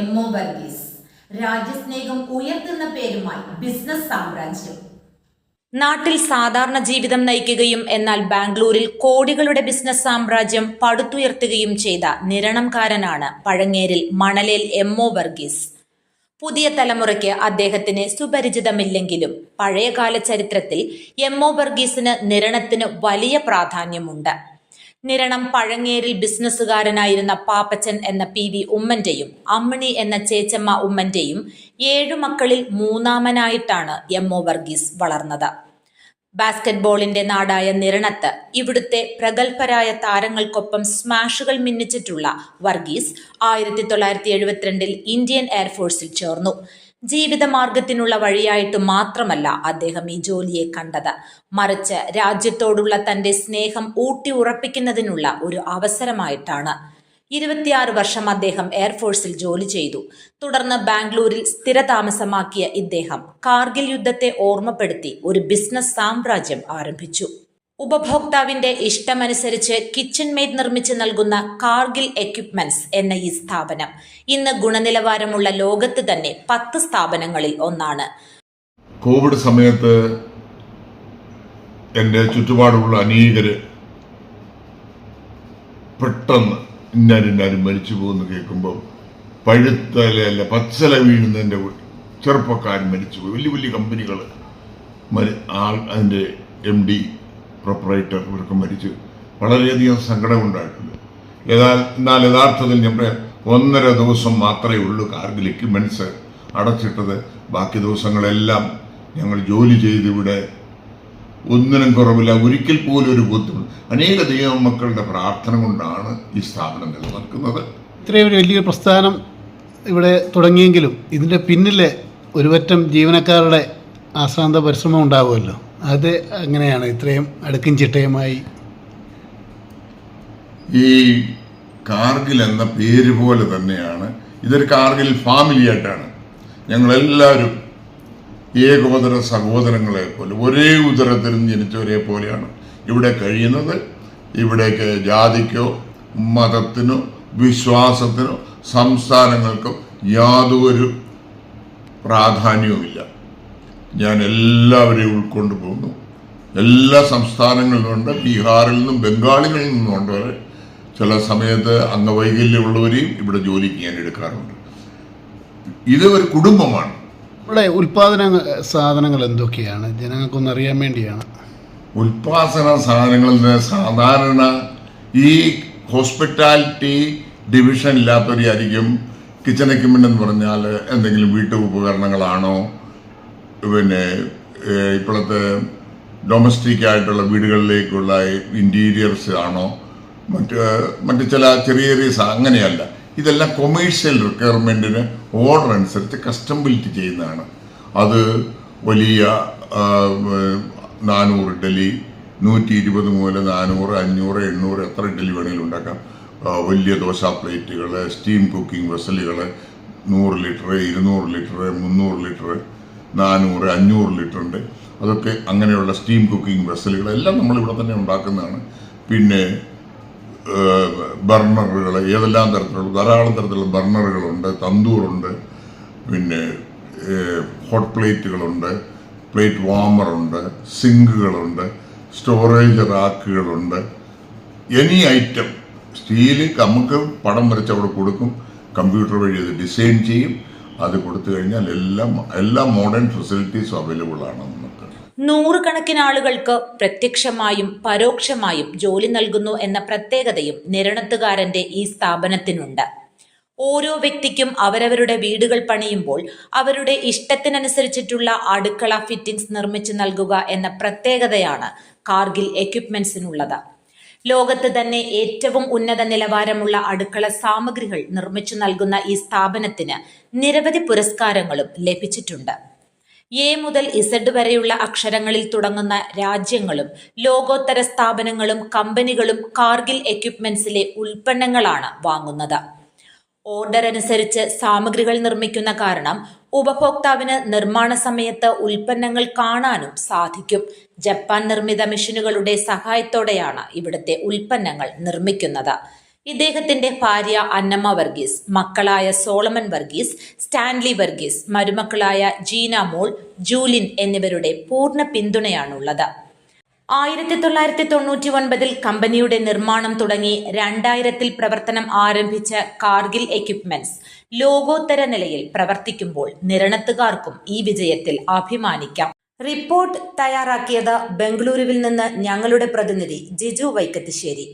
M O Varghese. രാജ്യസ്നേഹം ഉയർത്തുന്ന പേരുമായി business സാമ്രാജ്യം. നാട്ടിൽ സാധാരണ ജീവിതം നയിക്കുകയും എന്നാൽ ബാംഗ്ലൂരിൽ കോടികളുടെ ബിസിനസ് സാമ്രാജ്യം പടുത്തുയർത്തുകയും ചെയ്ത നിരണംകാരനാണ് പഴങ്ങേരിൽ മണലേൽ എം ഒ വർഗീസ്. പുതിയ തലമുറയ്ക്ക് അദ്ദേഹത്തിന് സുപരിചിതമില്ലെങ്കിലും പഴയകാല ചരിത്രത്തിൽ എം ഒ വർഗീസിന് നിരണത്തിന് വലിയ പ്രാധാന്യമുണ്ട്. നിരണം പഴങ്ങേരിൽ ബിസിനസ്സുകാരനായിരുന്ന പാപ്പച്ചൻ എന്ന പി വി ഉമ്മന്റെയും അമ്മിണി എന്ന ചേച്ചമ്മ ഉമ്മന്റെയും ഏഴു മക്കളിൽ മൂന്നാമനായിട്ടാണ് എം ഒ വർഗീസ് വളർന്നത്. ബാസ്കറ്റ്ബോളിന്റെ നാടായ നിരണത്ത് ഇവിടുത്തെ പ്രഗത്ഭരായ താരങ്ങൾക്കൊപ്പം സ്മാഷുകൾ മിന്നിച്ചിട്ടുള്ള വർഗീസ് ആയിരത്തി തൊള്ളായിരത്തി എഴുപത്തിരണ്ടിൽ ഇന്ത്യൻ എയർഫോഴ്സിൽ ചേർന്നു. ജീവിതമാർഗത്തിനുള്ള വഴിയായിട്ട് മാത്രമല്ല അദ്ദേഹം ഈ ജോലിയെ കണ്ടത്. മറിച്ച് രാജ്യത്തോടുള്ള തന്റെ സ്നേഹം ഊട്ടി ഉറപ്പിക്കുന്നതിനുള്ള ഒരു അവസരമായിട്ടാണ്. ഇരുപത്തിയാറ് വർഷം അദ്ദേഹം എയർഫോഴ്സിൽ ജോലി ചെയ്തു. തുടർന്ന് ബാംഗ്ലൂരിൽ സ്ഥിരതാമസമാക്കിയ ഇദ്ദേഹം കാർഗിൽ യുദ്ധത്തെ ഓർമ്മപ്പെടുത്തി ഒരു ബിസിനസ് സാമ്രാജ്യം ആരംഭിച്ചു. ഉപഭോക്താവിന്റെ ഇഷ്ടമനുസരിച്ച് കിച്ചൺ മെയ്ഡ് നിർമ്മിച്ച് നൽകുന്ന കാർഗിൽ എക്യുപ്മെന്റ്സ് എന്ന ഈ സ്ഥാപനം ഇന്ന് ഗുണനിലവാരമുള്ള ലോകത്ത് തന്നെ പത്ത് സ്ഥാപനങ്ങളിൽ ഒന്നാണ്. കോവിഡ് സമയത്ത് എന്റെ ചുറ്റുപാടുള്ള അനേകര് പെട്ടെന്ന് ഇന്നാരും ഇന്നാരും മരിച്ചു പോകുന്നു കേൾക്കുമ്പോൾ പഴുത്തലയല്ല പച്ചല വീഴുന്നതിന്റെ ചെറുപ്പക്കാരൻ മരിച്ചു പോയി. വലിയ വലിയ കമ്പനികൾ അതിന്റെ എം ഡി പ്രൊപ്പറേറ്റർ ഇവരൊക്കെ മരിച്ചു. വളരെയധികം സങ്കടമുണ്ടായിട്ടുണ്ട് ഏതാ എന്നാൽ യഥാർത്ഥത്തിൽ ഞമ്മുടെ ഒന്നര ദിവസം മാത്രമേ ഉള്ളൂ കാർഗിൽ എക്യുപ്മെന്റ്സ് അടച്ചിട്ടത്. ബാക്കി ദിവസങ്ങളെല്ലാം ഞങ്ങൾ ജോലി ചെയ്ത് ഇവിടെ ഒന്നിനും കുറവില്ല. ഒരിക്കൽ പോലും ഒരു ബുദ്ധിമുട്ട്. അനേക ദൈവ മക്കളുടെ പ്രാർത്ഥന കൊണ്ടാണ് ഈ സ്ഥാപനം നിലനിൽക്കുന്നത്. ഇത്രയും ഒരു വലിയൊരു പ്രസ്ഥാനം ഇവിടെ തുടങ്ങിയെങ്കിലും ഇതിന്റെ പിന്നിലെ ഒരുപറ്റം ജീവനക്കാരുടെ ആശ്രാന്ത പരിശ്രമം ഉണ്ടാവുമല്ലോ? അത് അങ്ങനെയാണ്. ഇത്രയും അടുക്കും ചിട്ടയുമായി. ഈ കാർഗിൽ എന്ന പേര് പോലെ തന്നെയാണ്. ഇതൊരു കാർഗിൽ ഫാമിലി ആയിട്ടാണ്. ഞങ്ങളെല്ലാവരും ഏകോദര സഹോദരങ്ങളെ പോലെ ഒരേ ഉദരത്തിൽ ജനിച്ചവരെ പോലെയാണ് ഇവിടെ കഴിയുന്നത്. ഇവിടേക്ക് ജാതിക്കോ മതത്തിനോ വിശ്വാസത്തിനോ സംസ്ഥാനങ്ങൾക്കോ യാതൊരു പ്രാധാന്യവുമില്ല. ഞാൻ എല്ലാവരെയും ഉൾക്കൊണ്ടു പോകുന്നു എല്ലാ സംസ്ഥാനങ്ങളിൽ നിന്നുണ്ട് ബീഹാറിൽ നിന്നും ബംഗാളികളിൽ നിന്നുണ്ട് വരെ. ചില സമയത്ത് അംഗവൈകല്യമുള്ളവരെയും ഇവിടെ ജോലിക്ക് ഞാൻ എടുക്കാറുണ്ട്. ഇത് ഒരു കുടുംബമാണ്. ഇവിടെ ഉൽപാദന സാധനങ്ങൾ എന്തൊക്കെയാണ്? ജനങ്ങൾക്കൊന്ന് അറിയാൻ വേണ്ടിയാണ്. ഉൽപാദന സാധനങ്ങളിൽ നിന്ന് സാധാരണ ഈ ഹോസ്പിറ്റാലിറ്റി ഡിവിഷൻ ഇല്ലാത്തവരായിരിക്കും കിച്ചൺ എക്യുപ്മെന്റ് എന്ന് പറഞ്ഞാൽ എന്തെങ്കിലും വീട്ടു ഉപകരണങ്ങളാണോ പിന്നെ ഇപ്പോഴത്തെ ഡൊമസ്റ്റിക് ആയിട്ടുള്ള വീടുകളിലേക്കുള്ള ഇന്റീരിയർസ് ആണോ? മറ്റ് മറ്റ് ചില ചെറിയ ചെറിയ അങ്ങനെയല്ല. ഇതെല്ലാം കൊമേഴ്ഷ്യൽ റിക്വയർമെന്റിന് ഓർഡർ അനുസരിച്ച് കസ്റ്റം ബിൽറ്റ് ചെയ്യുന്നതാണ്. അത് വലിയ നാനൂറ് ഇഡലി നൂറ്റി ഇരുപത് മുതൽ നാനൂറ് അഞ്ഞൂറ് എണ്ണൂറ് എത്ര ഇഡലി വേണമെങ്കിലും ഉണ്ടാക്കാം. വലിയ ദോശ പ്ലേറ്റുകൾ സ്റ്റീം കുക്കിംഗ് വെസലുകൾ നൂറ് ലിറ്റർ ഇരുന്നൂറ് ലിറ്റർ മുന്നൂറ് ലിറ്റർ നാനൂറ് അഞ്ഞൂറ് ഉണ്ട്. അതൊക്കെ അങ്ങനെയുള്ള സ്റ്റീം കുക്കിംഗ് വെസലുകളെല്ലാം നമ്മളിവിടെ തന്നെ ഉണ്ടാക്കുന്നതാണ്. പിന്നെ ബർണറുകൾ ഏതെല്ലാം തരത്തിലുള്ള ധാരാളം തരത്തിലുള്ള ബർണറുകളുണ്ട് തന്തൂറുണ്ട് പിന്നെ ഹോട്ട് പ്ലേറ്റുകളുണ്ട് പ്ലേറ്റ് വാമറുണ്ട് സിങ്കുകളുണ്ട് സ്റ്റോറേജ് റാക്കുകളുണ്ട് എനി ഐറ്റം സ്റ്റീൽ നമുക്ക് പടം വരച്ച് അവിടെ കൊടുക്കും കമ്പ്യൂട്ടർ വഴി അത് ഡിസൈൻ ചെയ്യും. അത് കൊടുത്തു കഴിഞ്ഞാൽ എല്ലാം എല്ലാ മോഡേൺ ഫെസിലിറ്റീസും അവൈലബിൾ ആണ് നമുക്ക്. നൂറുകണക്കിന് ആളുകൾക്ക് പ്രത്യക്ഷമായും പരോക്ഷമായും ജോലി നൽകുന്നു എന്ന പ്രത്യേകതയും നിരണത്തുകാരന്റെ ഈ സ്ഥാപനത്തിനുണ്ട്. ഓരോ വ്യക്തിക്കും അവരവരുടെ വീടുകൾ പണിയുമ്പോൾ അവരുടെ ഇഷ്ടത്തിനനുസരിച്ചിട്ടുള്ള അടുക്കള ഫിറ്റിംഗ്സ് നിർമ്മിച്ചു നൽകുക എന്ന പ്രത്യേകതയാണ് കാർഗിൽ എക്യുപ്മെന്റ്സിനുള്ളത് ലോകത്ത് തന്നെ ഏറ്റവും ഉന്നത നിലവാരമുള്ള അടുക്കള സാമഗ്രികൾ നിർമ്മിച്ചു നൽകുന്ന ഈ സ്ഥാപനത്തിന് നിരവധി പുരസ്കാരങ്ങളും ലഭിച്ചിട്ടുണ്ട്. എ മുതൽ ഇസഡ് വരെയുള്ള അക്ഷരങ്ങളിൽ തുടങ്ങുന്ന രാജ്യങ്ങളും ലോകോത്തര സ്ഥാപനങ്ങളും കമ്പനികളും കാർഗിൽ എക്യുപ്മെന്റ്സിലെ ഉൽപ്പന്നങ്ങളാണ് വാങ്ങുന്നത്. ഓർഡർ അനുസരിച്ച് സാമഗ്രികൾ നിർമ്മിക്കുന്ന കാരണം ഉപഭോക്താവിന് നിർമ്മാണ സമയത്ത് ഉൽപ്പന്നങ്ങൾ കാണാനും സാധിക്കും. ജപ്പാൻ നിർമ്മിത മെഷീനുകളുടെ സഹായത്തോടെയാണ് ഇവിടുത്തെ ഉൽപ്പന്നങ്ങൾ നിർമ്മിക്കുന്നത്. ഇദ്ദേഹത്തിന്റെ ഭാര്യ അന്നമ്മ വർഗീസ് മക്കളായ സോളമൻ വർഗീസ് സ്റ്റാൻലി വർഗീസ് മരുമക്കളായ ജീന മോൾ ജൂലിൻ എന്നിവരുടെ പൂർണ പിന്തുണയാണുള്ളത്. ആയിരത്തി തൊള്ളായിരത്തി തൊണ്ണൂറ്റി ഒൻപതിൽ കമ്പനിയുടെ നിർമ്മാണം തുടങ്ങി രണ്ടായിരത്തിൽ പ്രവർത്തനം ആരംഭിച്ച കാർഗിൽ എക്യുപ്മെന്റ്സ് ലോകോത്തര നിലയിൽ പ്രവർത്തിക്കുമ്പോൾ നിരണത്തുകാർക്കും ഈ വിജയത്തിൽ അഭിമാനിക്കാം. റിപ്പോർട്ട് തയ്യാറാക്കിയത് ബംഗളൂരുവിൽ നിന്ന് ഞങ്ങളുടെ പ്രതിനിധി ജിജു വൈക്കത്തിശ്ശേരി.